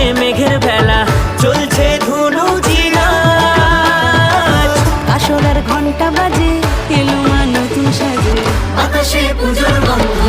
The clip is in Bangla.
আকাশে মেঘের ভেলা চলছে ধুনু আসলার ঘণ্টা বাজে এলো মা নতুন সাজে আকাশে পুজোর গন্ধ।